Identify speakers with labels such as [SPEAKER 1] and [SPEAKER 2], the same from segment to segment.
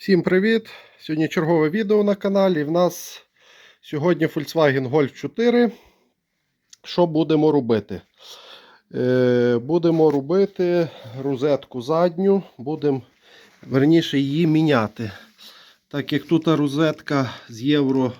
[SPEAKER 1] Всім привіт! Сьогодні чергове відео на каналі. В нас сьогодні Volkswagen Golf 4. Що будемо робити? Е, будемо робити розетку задню, будемо верніше її міняти. Так як тут розетка з євро.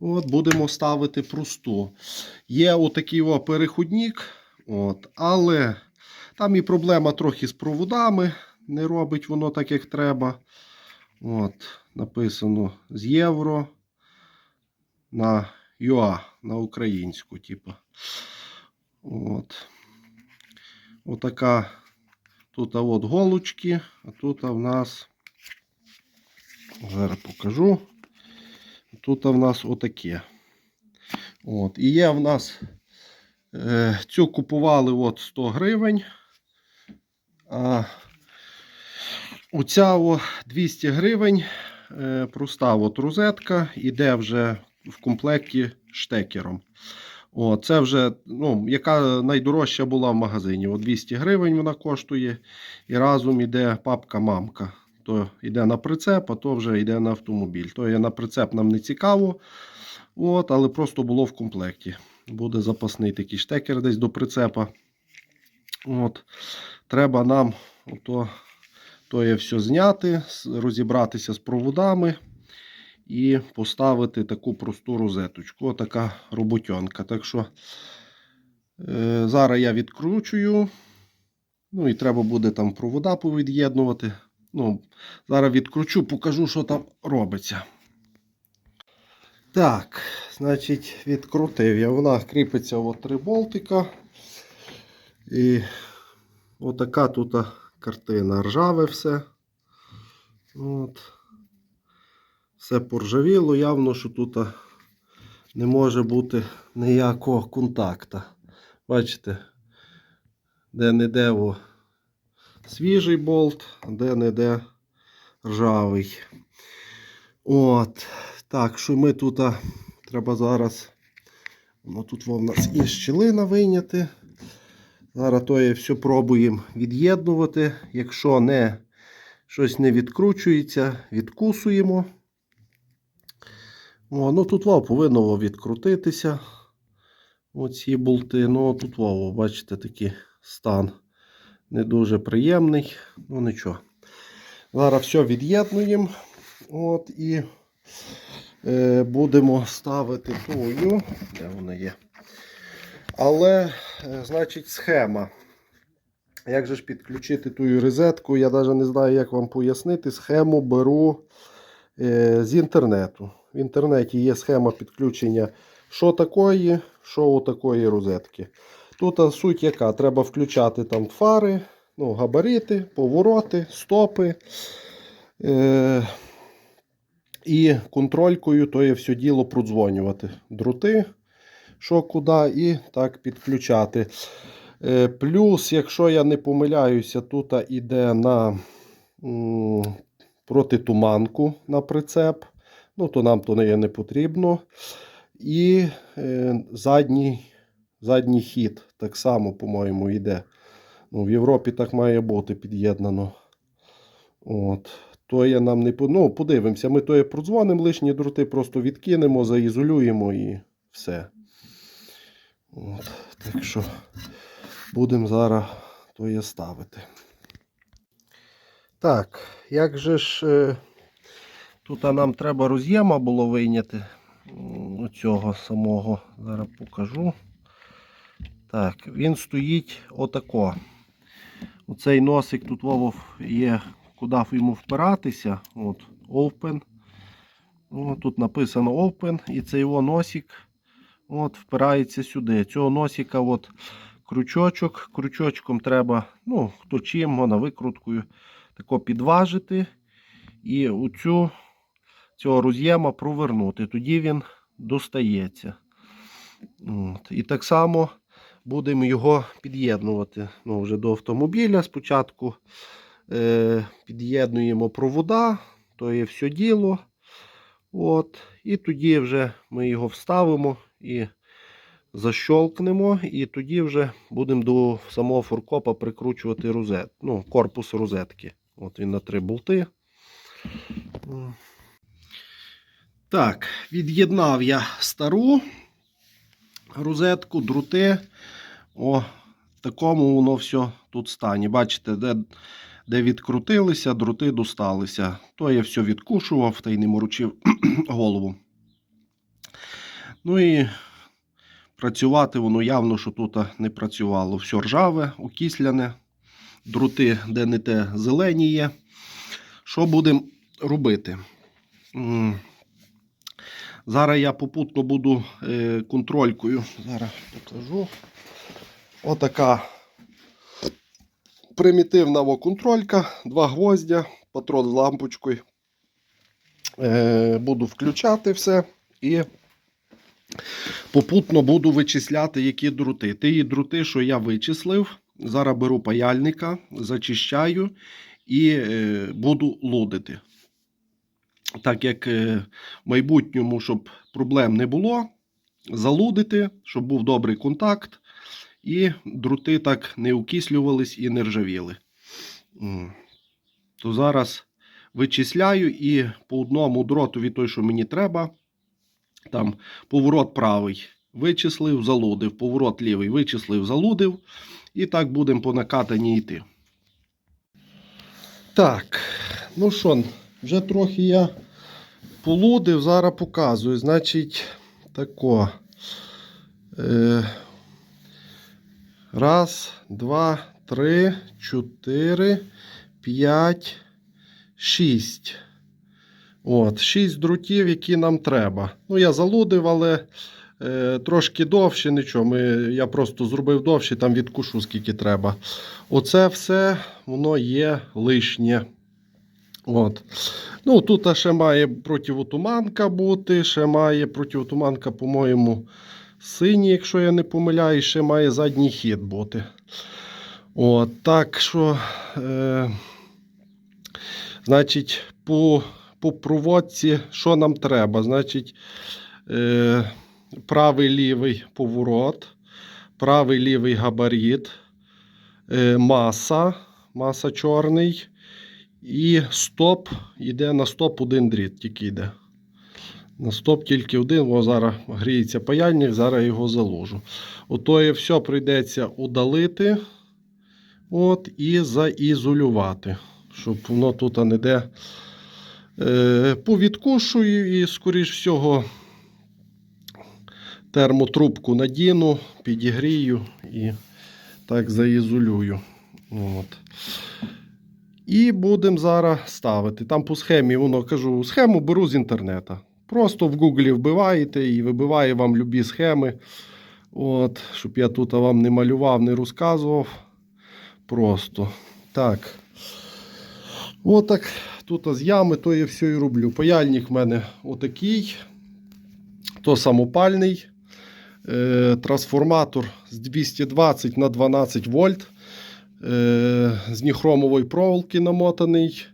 [SPEAKER 1] От, будемо ставити просту. Є отакий о переходник, от, але там і проблема трохи з проводами. Не робить воно так, як треба. От, написано з євро на ЮА, на українську, типу. От. Отака тут от голочки, а тут в нас, зараз покажу. Тут в нас отаке. От. І є в нас е, цю купували от 100 гривень. А оця о 200 гривень е, проста от розетка іде вже в комплекті штекером. О, це вже, ну, яка найдорожча була в магазині. От 200 гривень вона коштує. І разом іде папка-мамка. То йде на прицеп, а то вже йде на автомобіль. То є на прицеп нам не цікаво. От, але просто було в комплекті. Буде запасний такий штекер десь до прицепа. От. Треба нам ото, то є все зняти, розібратися з проводами і поставити таку просту розеточку. Отака роботьонка. Так що е, зараз я відкручую. Ну і треба буде там провода повід'єднувати. Ну, зараз відкручу, покажу, що там робиться. Так, значить, відкрутив я. Вона кріпиться в три болтика. І отака тут картина. Ржаве все. От. Все поржавіло, явно, що тут не може бути ніякого контакта. Бачите, де-не-де свіжий болт, а де-не-де ржавий. От. Так, що ми тут треба зараз. Ну, тут в нас є щілина вийняти. Зараз то є все пробуємо від'єднувати. Якщо не, щось не відкручується, відкусуємо. О, ну тут во, повинно відкрутитися. Оці болти. Ну, тут во, бачите, такий стан не дуже приємний. Ну нічого. Зараз все від'єднуємо. От і е, будемо ставити тую. Де вона є? Але, е, значить, схема. Як же ж підключити ту розетку? Я навіть не знаю, як вам пояснити. Схему беру е, з інтернету. В інтернеті є схема підключення що такої, що у такої розетки. Тут суть яка? Треба включати там фари, ну, габарити, повороти, стопи. Е, і контролькою то є все діло продзвонювати. Дроти, що куди, і так підключати. Е, Плюс, якщо я не помиляюся, тут іде на протитуманку на прицеп. Ну, то нам то не не потрібно. І е, задній, задній хід так само, по-моєму, йде. Ну, в Європі так має бути під'єднано. От. То є нам не ну, подивимося. Ми то є продзвонимо, лишні дроти просто відкинемо, заізолюємо і все. От. Так що будемо зараз то є ставити. Так, як же ж е, тут нам треба роз'єма було вийняти м, оцього самого. Зараз покажу. Так, він стоїть отако. Оцей носик тут Вовов є, куди йому впиратися. От, Open. О, тут написано Open, і цей його носик от, впирається сюди. Цього носика от, крючочок. Крючочком треба, ну, хто чим, можна викруткою тако підважити. І оцю цього роз'єма провернути. Тоді він достається. От. І так само будемо його під'єднувати ну, вже до автомобіля. Спочатку е, під'єднуємо провода, то є все діло. От. І тоді вже ми його вставимо і защолкнемо і тоді вже будемо до самого фуркопа прикручувати розет, ну, корпус розетки. От він на три болти. Так, від'єднав я стару розетку, друти. О, такому воно все тут стані. Бачите, де, де відкрутилися, дроти досталися. То я все відкушував та й не морочив голову. Ну і працювати воно явно, що тут не працювало. Все ржаве, окисляне, дроти де не те зелені є. Що будемо робити? Зараз я попутно буду е, контролькою. Зараз покажу. Отака примітивна во, контролька, два гвоздя, патрон з лампочкою. Е, буду включати все і попутно буду вичисляти, які дроти. Ті дроти, що я вичислив, зараз беру паяльника, зачищаю і е, буду лудити. Так як е, в майбутньому, щоб проблем не було, залудити, щоб був добрий контакт, і дроти так не укислювались і не ржавіли. То зараз вичисляю і по одному дротові той, що мені треба, там поворот правий вичислив, залудив, поворот лівий вичислив, залудив. І так будемо по накатанні йти. Так, ну що, вже трохи я полудив, зараз показую. Значить, тако. Е, раз, два, три, чотири, п'ять, шість. От, шість дротів, які нам треба. Ну, я залудив, але е, трошки довше, нічого. Ми, я просто зробив довше, там відкушу, скільки треба. Оце все воно є лишнє. От. Ну, тут ще має противотуманка бути, ще має противотуманка, по-моєму, синій, якщо я не помиляю, ще має задній хід бути. От, так що, е, значить, по, по проводці, що нам треба? Значить, е, правий лівий поворот, правий лівий габарит, е, маса, маса чорний. І стоп, йде на стоп один дріт, тільки йде. На стоп тільки один, бо зараз гріється паяльник, зараз його заложу. Ото і все прийдеться удалити от, і заізолювати, щоб воно тут не де. Е, повідкушую і, скоріш всього, термотрубку надіну, підігрію і так заізолюю. От. І будемо зараз ставити. Там по схемі, воно кажу, схему беру з інтернету. Просто в Гуглі вбиваєте і вибиває вам любі схеми. От, Щоб я тут вам не малював, не розказував. Просто. Так. Отак. Тут з ями, то я все і роблю. Паяльник в мене отакий. То самопальний. Е, трансформатор з 220 на 12 вольт. Е, з ніхромової проволоки намотаний.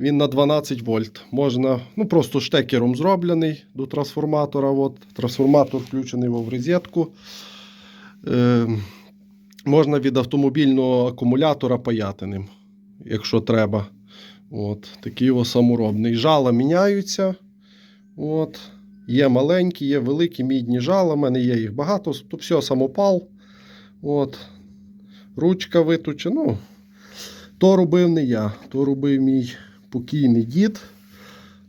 [SPEAKER 1] Він на 12 вольт. Можна, ну просто штекером зроблений до трансформатора. От. Трансформатор включений в розетку. Е, можна від автомобільного акумулятора паяти ним, якщо треба. От, Такий його саморобний. Жала міняються. От. Є маленькі, є великі мідні жала. У мене є їх багато. То все самопал. От ручка виточена. Ну, то робив не я, то робив мій покійний дід.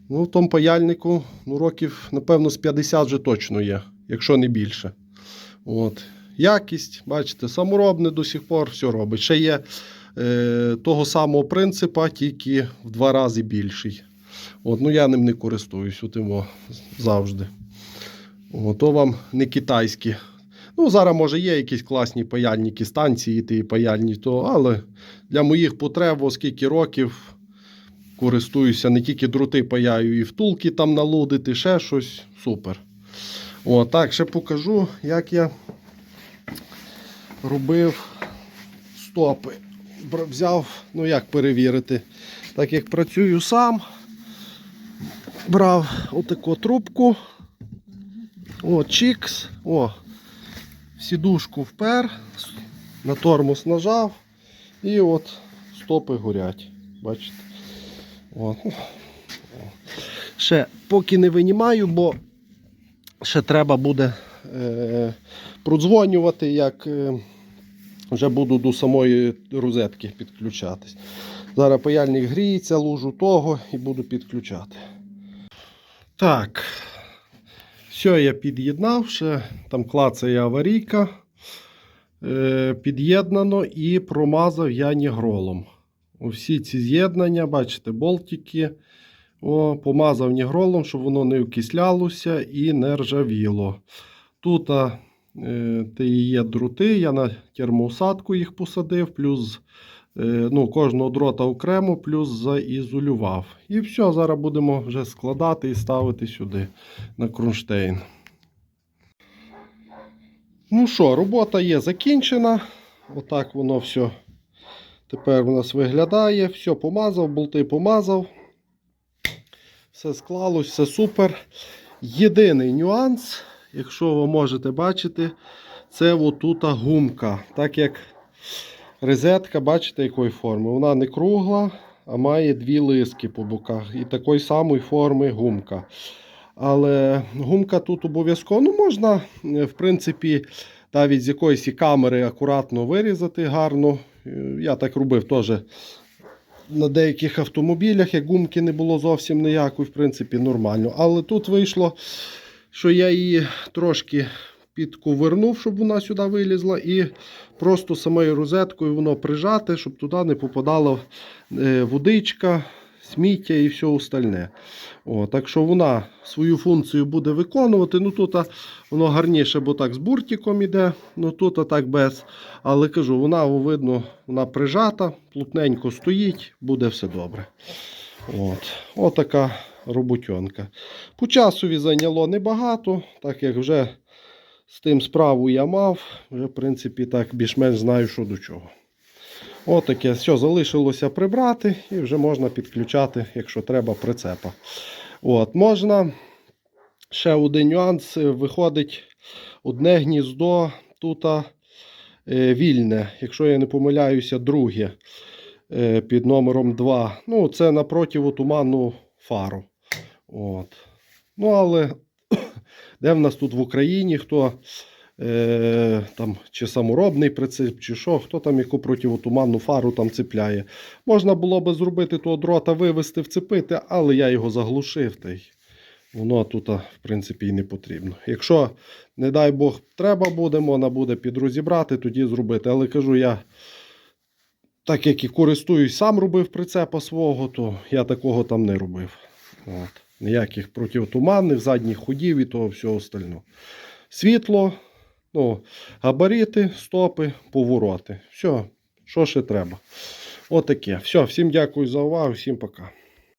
[SPEAKER 1] Ну, в тому паяльнику ну, років, напевно, з 50 вже точно є, якщо не більше. От. Якість, бачите, саморобне до сих пор все робить. Ще є е, того самого принципа, тільки в два рази більший. От, ну Я ним не користуюсь от його завжди. О, то вам не китайські Ну, зараз, може, є якісь класні паяльники, станції ті паяльні, то, але для моїх потреб, оскільки років користуюся, не тільки дроти паяю, і втулки там налудити, ще щось. Супер. О, так, ще покажу, як я робив стопи. Взяв, ну як перевірити, так як працюю сам, брав отаку трубку. О, чікс. О, сідушку впер, на тормоз нажав, і от стопи горять. Бачите? О. Ще поки не винімаю, бо ще треба буде е, продзвонювати, як е, вже буду до самої розетки підключатись. Зараз паяльник гріється, лужу того і буду підключати. Так. Все, я під'єднав, ще там клацає аварійка. Е, під'єднано і промазав я нігролом. Всі ці з'єднання, бачите, болтики. О, помазав нігролом, щоб воно не окислялося і не ржавіло. Тут а, е, є дроти, я на термоусадку їх посадив, плюс е, ну, кожного дрота окремо, плюс заізолював. І все, зараз будемо вже складати і ставити сюди на кронштейн. Ну що, робота є закінчена. Отак воно все тепер у нас виглядає. Все помазав, болти помазав. Все склалось, все супер. Єдиний нюанс, якщо ви можете бачити, це отута гумка. Так як розетка, бачите, якої форми. Вона не кругла, а має дві лиски по боках. І такої самої форми гумка. Але гумка тут обов'язково ну, можна, е, в принципі, навіть з якоїсь камери акуратно вирізати гарно. Е, Я так робив теж на деяких автомобілях, як гумки не було зовсім ніякої, в принципі, нормально. Але тут вийшло, що я її трошки підковернув, щоб вона сюди вилізла, і просто самою розеткою воно прижати, щоб туди не попадала е, водичка, сміття і все остальне. О, так що вона свою функцію буде виконувати. Ну тут воно гарніше, бо так з буртиком іде, ну тут так без. Але кажу, вона видно, вона прижата, плотненько стоїть, буде все добре. От. Отака роботьонка. По часові зайняло небагато, так як вже з тим справу я мав. Вже, в принципі, так більш-менш знаю, що до чого. Отаке, все, залишилося прибрати і вже можна підключати, якщо треба, прицепа. От, можна. Ще один нюанс. е, Виходить одне гніздо тут е, вільне, якщо я не помиляюся, друге е, під номером 2. Ну, це напроти туманну фару. От. Ну, але де в нас тут в Україні, хто е, там, чи саморобний прицеп, чи що, хто там яку противотуманну фару там цепляє. Можна було би зробити того дрота, вивести, вцепити, але я його заглушив. Та й воно тут, в принципі, і не потрібно. Якщо, не дай Бог, треба буде, можна буде підрозібрати, тоді зробити. Але кажу, я. Так як і користуюсь, сам робив прицепа свого, то я такого там не робив. От. Ніяких противотуманних, задніх ходів і того всього остального. Світло, ну, габарити, стопи, повороти. Все, що ще треба. Отаке. Все, всім дякую за увагу, всім пока.